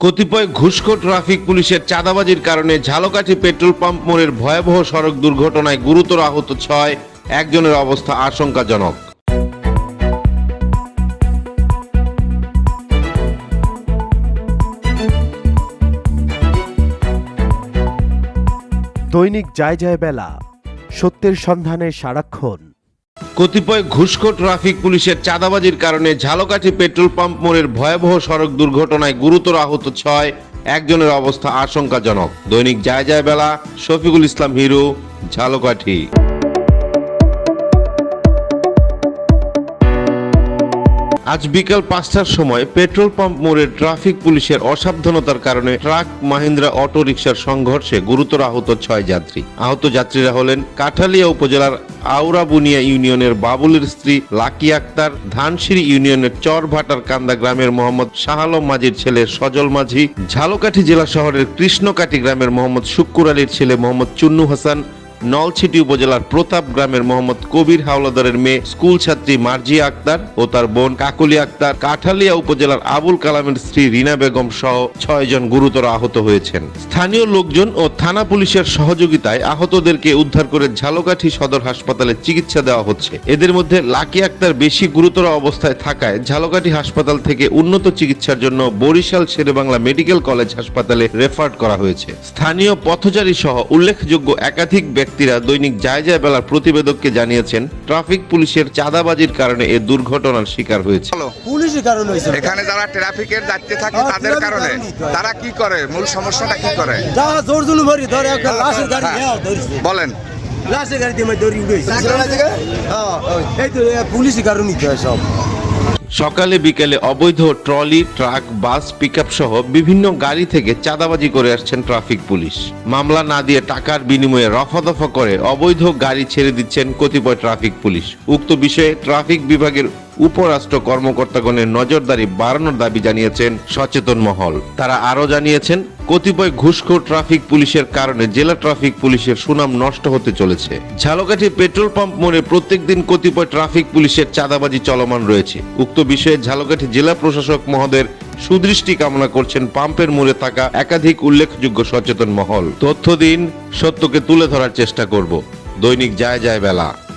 কতিপয় ঘুষখোর ট্রাফিক পুলিশের চাঁদাবাজির কারণে ঝালকাঠি পেট্রোল পাম্প মোড়ের ভয়াবহ সড়ক দুর্ঘটনায় গুরুতর আহত ছয়, একজনের অবস্থা আশঙ্কাজনক। দৈনিক যায় যায় বেলা, সত্যের সন্ধানে সারাক্ষণ। কতিপয় ঘুষখোর ট্রাফিক পুলিশের চাঁদাবাজির কারণে ঝালকাঠি পেট্রোল পাম্প মোড়ের ভয়াবহ সড়ক দুর্ঘটনায় গুরুতর আহত ছয়। একজনের অবস্থা আশঙ্কাজনক। দৈনিক যায় যায় বেলা, শফিকুল ইসলাম হিরো, ঝালকাঠি। আজ বিকাল পাঁচটার সময় পেট্রোল পাম্প মোড়ে ট্রাফিক পুলিশের অসাবধানতার কারণে ট্রাক মাহিন্দ্রা অটো রিকশার সংঘর্ষে গুরুতর আহত ছয় যাত্রী। আহত যাত্রীরা হলেন কাঠালিয়া উপজেলার আউরাবুনিয়া ইউনিয়নের বাবুলের স্ত্রী লাকি আক্তার, ধানসিঁড়ি ইউনিয়নের চরভাটার কান্দা গ্রামের মোহাম্মদ শাহ আলম মাঝির ছেলে সজল মাঝি, ঝালকাঠি জেলা শহরের কৃষ্ণকাঠি গ্রামের মোহাম্মদ শুক্কুর আলীর ছেলে মোহাম্মদ চুন্নু হাসান নলছিটি উপজেলার প্রতাপ গ্রামের মোহাম্মদ কবির হাওলাদারের মেয়ে স্কুল ছাত্রী মার্জিয়া আক্তার ও তার বোন কাকলি আক্তার কাঠালিয়া উপজেলার আবুল কালামের স্ত্রী রিনা বেগম সহ ছয়জন গুরুতর আহত হয়েছেন। স্থানীয় লোকজন ও থানা পুলিশের সহযোগিতায় আহতদেরকে উদ্ধার করে ঝালকাঠি সদর হাসপাতালে চিকিৎসা দেওয়া হচ্ছে। এদের মধ্যে লাকি আক্তার বেশি গুরুতর অবস্থায় থাকায় ঝালকাঠি হাসপাতাল থেকে উন্নত চিকিৎসার জন্য বরিশাল শেরেবাংলা মেডিকেল কলেজ হাসপাতালে রেফার করা হয়েছে। স্থানীয় পথচারী সহ উল্লেখযোগ্য একাধিক ব্যক্তিরা দৈনিক যায় যায় বেলার প্রতিবেদককে জানিয়েছেন ট্রাফিক পুলিশের চাঁদাবাজির কারণে এ দুর্ঘটনার শিকার হয়েছে। পুলিশের কারণ হয়েছে। এখানে যারা ট্রাফিকের দায়িত্বে থাকে হ্যাঁ, তাদের কারণে। তারা কি করে? মূল সমস্যাটা কি করে? যারা জোর জুলু ভরি ধরে একটা লাশের গাড়ি হ্যাঁ। হ্যাঁ, বলেন। লাশের গাড়ি দিয়ে ধরি উঠেছে এই তো পুলিশের কারণই তো সব সকালে বিকেলে অবৈধ ট্রলি, ট্রাক, বাস পিক সহ বিভিন্ন গাড়ি থেকে চাঁদাবাজি করে আসছেন ট্রাফিক পুলিশ। মামলা না দিয়ে টাকার বিনিময়ে রফাদফা করে অবৈধ গাড়ি ছেড়ে দিচ্ছেন কতিপয় ট্রাফিক পুলিশ। উক্ত বিষয়ে ট্রাফিক বিভাগের উপরাষ্ট্র কর্মকর্তাগণের নজরদারি বাড়ানোর দাবি জানিয়েছেন সচেতন মহল। তারা আরও জানিয়েছেন, কতিপয় ঘুষখোর ট্রাফিক পুলিশের কারণে জেলা ট্রাফিক পুলিশের সুনাম নষ্ট হতে চলেছে। ঝালকাঠি পেট্রোল পাম্প মোড়ে প্রত্যেক দিন কতিপয় ট্রাফিক পুলিশের চাঁদাবাজি চলমান রয়েছে। উক্ত বিষয়ে ঝালকাঠি জেলা প্রশাসক মহোদয়ের সুদৃষ্টি কামনা করছেন পাম্পের মোড়ে থাকা একাধিক উল্লেখযোগ্য সচেতন মহল। তথ্য দিন, সত্যকে তুলে ধরার চেষ্টা করব। দৈনিক যায় যায় বেলা।